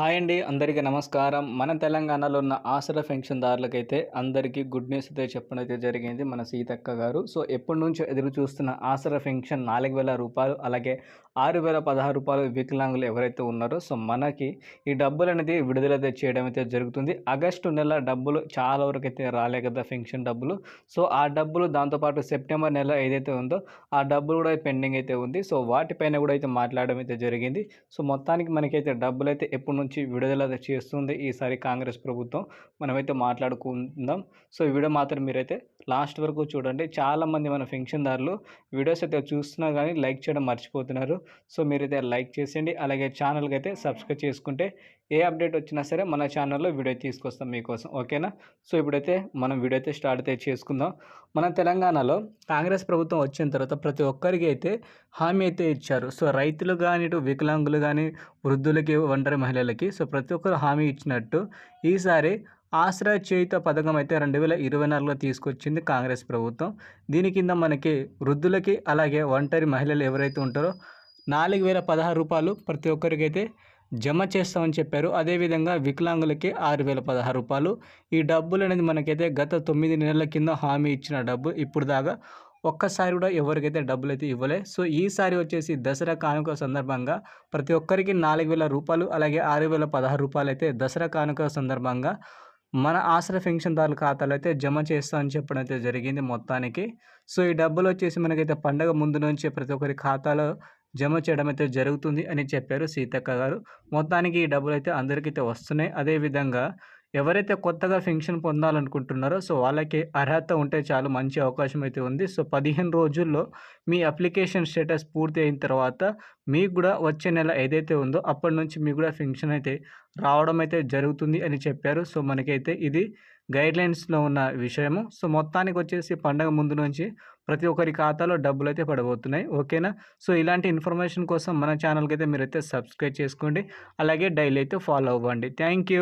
Hi అండి అందరికీ నమస్కారం. మన తెలంగాణలో ఉన్న ఆసరా పెన్షన్దారులకైతే అందరికీ గుడ్ న్యూస్ అయితే చెప్పడం అయితే జరిగింది మన సీతక్క గారు. సో ఎప్పటి నుంచో ఎదురు చూస్తున్న ఆసరా పెన్షన్ నాలుగు వేల రూపాయలు అలాగే ఆరు వేల పదహారు రూపాయలు వికలాంగులు ఎవరైతే ఉన్నారో సో మనకి ఈ డబ్బులు అనేది విడుదల అయితే చేయడం అయితే జరుగుతుంది. ఆగస్టు నెల డబ్బులు చాలా వరకు అయితే రాలే కదా పెన్షన్ డబ్బులు. సో ఆ డబ్బులు దాంతోపాటు సెప్టెంబర్ నెల ఏదైతే ఉందో ఆ డబ్బులు కూడా పెండింగ్ అయితే ఉంది. సో వాటిపైన కూడా అయితే మాట్లాడడం అయితే జరిగింది. సో మొత్తానికి మనకైతే డబ్బులు అయితే ఎప్పటి నుంచి విడుదల చేస్తుంది ఈసారి కాంగ్రెస్ ప్రభుత్వం. మనమైతే మాట్లాడుకుందాం. సో ఈ వీడియో మాత్రం మీరైతే లాస్ట్ వరకు చూడండి. చాలామంది మన పెన్షన్దారులు వీడియోస్ అయితే చూస్తున్నా కానీ లైక్ చేయడం మర్చిపోతున్నారు. సో మీరైతే లైక్ చేసేయండి. అలాగే ఛానల్కి అయితే సబ్స్క్రైబ్ చేసుకుంటే ఏ అప్డేట్ వచ్చినా సరే మన ఛానల్లో వీడియో తీసుకొస్తాం మీకోసం. ఓకేనా? సో ఇప్పుడైతే మనం వీడియో అయితే స్టార్ట్ అయితే చేసుకుందాం. మన తెలంగాణలో కాంగ్రెస్ ప్రభుత్వం వచ్చిన తర్వాత ప్రతి ఒక్కరికి అయితే హామీ అయితే ఇచ్చారు. సో రైతులు కానీ ఇటు వికలాంగులు కానీ వృద్ధులకి ఒంటరి మహిళలకి సో ప్రతి ఒక్కరు హామీ ఇచ్చినట్టు. ఈసారి ఆశ్రయ చేయుత పథకం అయితే రెండు వేల ఇరవై నాలుగులో తీసుకొచ్చింది కాంగ్రెస్ ప్రభుత్వం. దీని కింద మనకి వృద్ధులకి అలాగే ఒంటరి మహిళలు ఎవరైతే ఉంటారో నాలుగు వేల పదహారు రూపాయలు ప్రతి ఒక్కరికైతే జమ చేస్తామని చెప్పారు. అదేవిధంగా వికలాంగులకి ఆరు వేల పదహారు రూపాయలు. ఈ డబ్బులు అనేది మనకైతే గత తొమ్మిది నెలల కింద హామీ ఇచ్చిన డబ్బు. ఇప్పుడు దాకా ఒక్కసారి కూడా ఎవరికైతే డబ్బులు అయితే ఇవ్వలే. సో ఈసారి వచ్చేసి దసరా కానుక సందర్భంగా ప్రతి ఒక్కరికి నాలుగు వేల రూపాయలు అలాగే ఆరు వేల పదహారు రూపాయలు అయితే దసరా కానుక సందర్భంగా మన ఆశ్రయ పెన్షన్దారుల ఖాతాలో అయితే జమ చేస్తామని చెప్పడం అయితే జరిగింది మొత్తానికి. సో ఈ డబ్బులు వచ్చేసి మనకైతే పండగ ముందు నుంచి ప్రతి ఒక్కరి ఖాతాలో జమ చేయడం అయితే జరుగుతుంది అని చెప్పారు సీతక్క గారు. మొత్తానికి ఈ డబ్బులు అయితే అందరికైతే వస్తున్నాయి. అదేవిధంగా ఎవరైతే కొత్తగా పెన్షన్ పొందాలనుకుంటున్నారో సో వాళ్ళకి అర్హత ఉంటే చాలు మంచి అవకాశం అయితే ఉంది. సో పదిహేను రోజుల్లో మీ అప్లికేషన్ స్టేటస్ పూర్తి అయిన తర్వాత మీకు కూడా వచ్చే నెల ఏదైతే ఉందో అప్పటి నుంచి మీకు కూడా పెన్షన్ అయితే రావడం అయితే జరుగుతుంది అని చెప్పారు. సో మనకైతే ఇది గైడ్లైన్స్లో ఉన్న విషయము. సో మొత్తానికి వచ్చేసి పండగ ముందు నుంచి ప్రతి ఒక్కరి ఖాతాలో డబ్బులు అయితే పడబోతున్నాయి. ఓకేనా? సో ఇలాంటి ఇన్ఫర్మేషన్ కోసం మన ఛానల్కి అయితే మీరైతే సబ్స్క్రైబ్ చేసుకోండి. అలాగే డైలీ అయితే ఫాలో అవ్వండి. Thank you.